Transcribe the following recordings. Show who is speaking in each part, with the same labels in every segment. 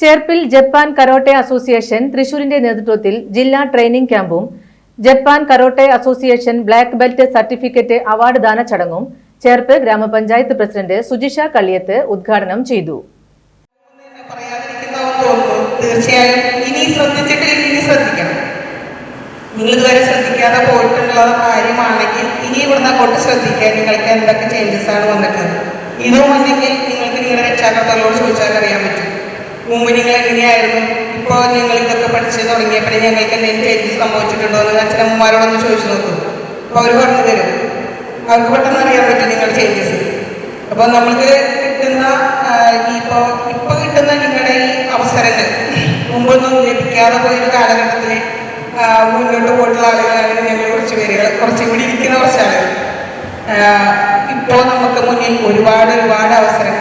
Speaker 1: ചേർപ്പിൽ Japan karate association തൃശൂരിന്റെ നേതൃത്വത്തിൽ ജില്ലാ ട്രെയിനിംഗ് ക്യാമ്പും Japan karate association black belt certificate award ദാന ചടങ്ങും ചേർപ്പ് ഗ്രാമപഞ്ചായത്ത് പ്രസിഡന്റ് സുജിഷ കള്ളിയത്ത് ഉദ്ഘാടനം ചെയ്തു.
Speaker 2: തീർച്ചയായും ഇനി ശ്രദ്ധിച്ചിട്ടില്ല ഇനി ശ്രദ്ധിക്കണം. നിങ്ങൾ ഇതുവരെ ശ്രദ്ധിക്കാതെ പോയിട്ടുള്ള കാര്യമാണെങ്കിൽ ഇനി ഇവിടുന്ന് അങ്ങോട്ട് ശ്രദ്ധിക്കാൻ നിങ്ങൾക്ക് എന്തൊക്കെ ചേഞ്ചസ് ആണ് വന്നിട്ടുള്ളത്? ഇതും ഉണ്ടെങ്കിൽ നിങ്ങൾക്ക് നിങ്ങളുടെ രക്ഷാകർത്താക്കളോട് ചോദിച്ചാൽ അറിയാൻ പറ്റും. മുമ്പ് നിങ്ങൾ എങ്ങനെയായിരുന്നു ഇപ്പോൾ നിങ്ങൾ ഇതൊക്കെ പഠിച്ച് തുടങ്ങിയപ്പോഴേ ഞങ്ങൾക്ക് എന്തെങ്കിലും ചേഞ്ചസ് സംഭവിച്ചിട്ടുണ്ടോ എന്ന് അച്ഛനമ്മമാരോടൊന്ന് ചോദിച്ചു നോക്കൂ. അപ്പോൾ അവർ പറഞ്ഞു തരും. അവർക്ക് പെട്ടെന്ന് അറിയാൻ പറ്റും നിങ്ങളുടെ ചേഞ്ചസ് അപ്പോൾ നമ്മൾക്ക് കിട്ടുന്ന ഇപ്പോൾ ഇപ്പോൾ കിട്ടുന്ന നിങ്ങളുടെ ഈ അവസരങ്ങൾ മുമ്പൊന്നും ലഭിക്കാതെ പോയൊരു കാലഘട്ടത്തിൽ മുന്നോട്ട് പോയിട്ടുള്ള ആളുകളാണ് ഞങ്ങൾ കുറച്ച് പേരുകൾ കുറച്ച് ഇവിടെ ഇരിക്കുന്ന കുറച്ച് ആളുകൾ. ഇപ്പോൾ നമുക്ക് മുന്നിൽ ഒരുപാട് ഒരുപാട് അവസരങ്ങൾ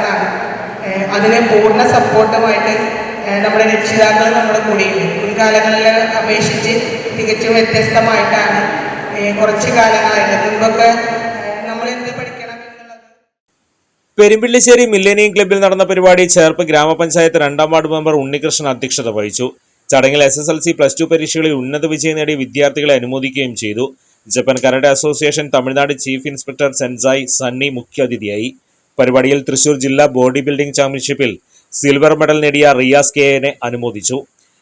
Speaker 2: അതിന് പൂർണ സപ്പോർട്ടുമായിട്ട് നമ്മുടെ രക്ഷിതാക്കൾ നമ്മുടെ കൂടെയുണ്ട് മുൻകാലങ്ങളിൽ അപേക്ഷിച്ച് തികച്ചും വ്യത്യസ്തമായിട്ടാണ് കുറച്ച് കാലങ്ങളായിട്ട്. മുമ്പൊക്കെ
Speaker 3: പെരുമ്പിള്ളിശ്ശേരി മില്ലേനിയം ക്ലബ്ബിൽ നടന്ന പരിപാടി ചേർപ്പ് ഗ്രാമപഞ്ചായത്ത് രണ്ടാം വാർഡ് മെമ്പർ ഉണ്ണികൃഷ്ണൻ അധ്യക്ഷത വഹിച്ചു. ചടങ്ങിൽ S S L C plus two പരീക്ഷകളിൽ ഉന്നത വിജയം നേടിയ വിദ്യാർത്ഥികളെ അനുമോദിക്കുകയും ചെയ്തു. Japan karate association Tamil Nadu chief inspector sensei Sunny മുഖ്യാതിഥിയായി. പരിപാടിയിൽ തൃശൂർ ജില്ലാ ബോഡി ബിൽഡിംഗ് ചാമ്പ്യൻഷിപ്പിൽ സിൽവർ മെഡൽ നേടിയ റിയാസ് കെ എനെ അനുമോദിച്ചു.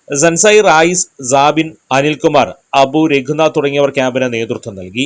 Speaker 3: സൻസായി റായിസ് സാബിൻ അനിൽകുമാർ അബു രഘുനാഥ് തുടങ്ങിയവർ ക്യാമ്പിന് നേതൃത്വം നൽകി.